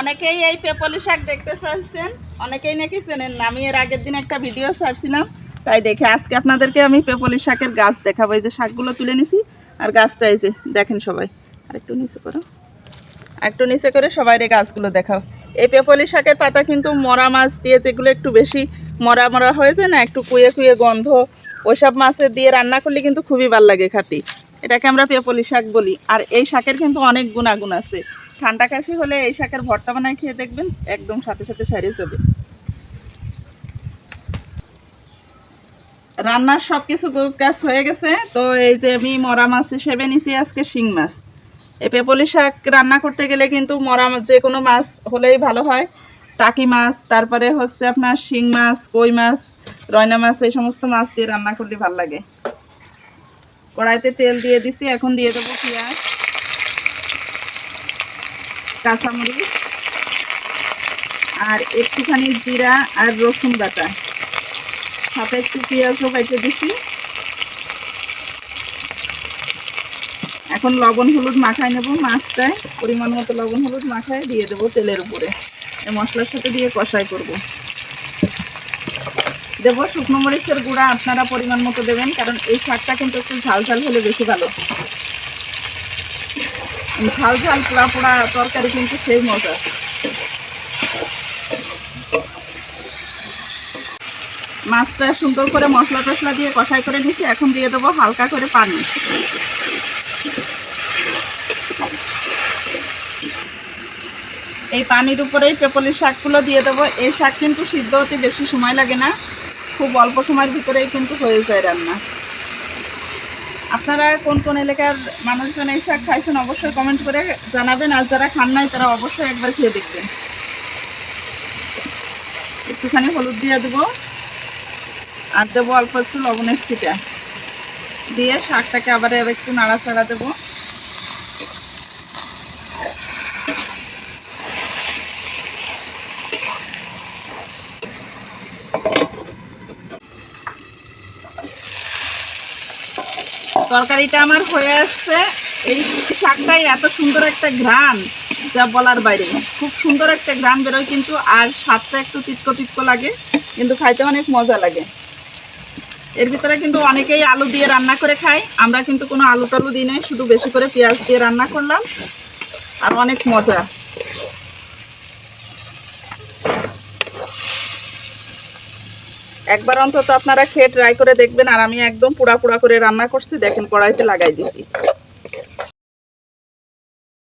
অনেকেই এই পেপলি শাক দেখতে চাইছেন, অনেকেই নাকি চেনেন আমি এর আগের দিন একটা ভিডিও ছাড়ছিলাম, তাই দেখে আজকে আপনাদেরকে আমি পেপলি শাকের গাছ দেখাবো। এই যে শাকগুলো তুলে নিছি, আর গাছটা এই যে দেখেন সবাই, আর একটু নিচে করো। একটু নিচে করে সবাই রে গাছগুলো দেখাও। এই পেপলি শাকের পাতা কিন্তু মরা মাছ দিয়ে যেগুলো একটু বেশি মরা মরা হয়েছে না, একটু কুয়ে কুয়ে গন্ধ, ওইসব মাছের দিয়ে রান্না করলে কিন্তু খুবই ভালো লাগে খাতি। এটাকে আমরা পেপলি শাক বলি। আর এই শাকের কিন্তু অনেক গুণাগুণ আছে। ঠান্ডা কাশি হলে এই শাকের ভর্তা বানায় খেয়ে দেখবেন, একদম সাথে সাথে সারিয়ে যাবে। রান্নার সব কিছু গোছ গাছ হয়ে গেছে। তো এই যে আমি মরা মাছ হিসেবে নিছি আজকে শিং মাছ। এই পেপলি শাক রান্না করতে গেলে কিন্তু মরা যে কোনো মাছ হলেই ভালো হয়। টাকি মাছ, তারপরে হচ্ছে আপনার শিং মাছ, কই মাছ, রয়না মাছ, এই সমস্ত মাছ দিয়ে রান্না করলে ভালো লাগে। কড়াইতে তেল দিয়ে দিছি, এখন দিয়ে দেবো পেঁয়াজ, কাঁচামরিচ, আর একটুখানি জিরা আর রসুন বাটা। সাথে একটু পেঁয়াজও বেটে দিছি। এখন লবণ হলুদ মাখায় নেব, মাছটায়, পরিমাণ মতো লবণ হলুদ মাখায় দিয়ে দেবো তেলের উপরে। মশলার সাথে দিয়ে কষাই করব। দেব, শুকনো মরিচের গুঁড়া আপনারা পরিমাণ মতো দেবেন, কারণ এই শাকটা কিন্তু একটু ঝাল ঝাল হলে বেশি ভালো। ঝাল ঝাল পোড়া পোড়া তরকারি কিন্তু সেই মজা। মাছটা সুন্দর করে মশলা টসলা দিয়ে কষাই করে নিচ্ছি এখন দিয়ে দেবো হালকা করে পানি। এই পানির উপরেই পেপলির শাকগুলো দিয়ে দেবো। এই শাক কিন্তু সিদ্ধ হতে বেশি সময় লাগে না। খুব অল্প সময়ের ভিতরেই কিন্তু হয়ে যায় রান্না। আপনারা কোন কোন এলাকার মানুষজন এই শাক খাইছেন অবশ্যই কমেন্ট করে জানাবেন, আর যারা খান নাই তারা অবশ্যই একবার খেয়ে দেখবেন। একটুখানি হলুদ দিয়ে দেবো, আর দেবো অল্প একটু লবণের ছিটা। দিয়ে শাকটাকে আবার আর একটু নাড়াচাড়া দেবো। তরকারিটা আমার হয়ে আসছে। এই শাকটাই এত সুন্দর একটা ঘ্রাণ, যা বলার বাইরে। খুব সুন্দর একটা ঘ্রাণ বেরোয় কিন্তু, আর স্বাদটা একটু তিতকো তিতকো লাগে, কিন্তু খাইতে অনেক মজা লাগে। এর ভিতরে কিন্তু অনেকেই আলু দিয়ে রান্না করে খায়। আমরা কিন্তু কোনো আলু টালু দিই নাই, শুধু বেশি করে পেঁয়াজ দিয়ে রান্না করলাম, আর অনেক মজা। একবার অন্তত আপনারা খেয়ে ট্রাই করে দেখবেন আর আমি একদম পুরা পুরা করে রান্না করছি। দেখেন কড়াইতে লাগাই দিছি।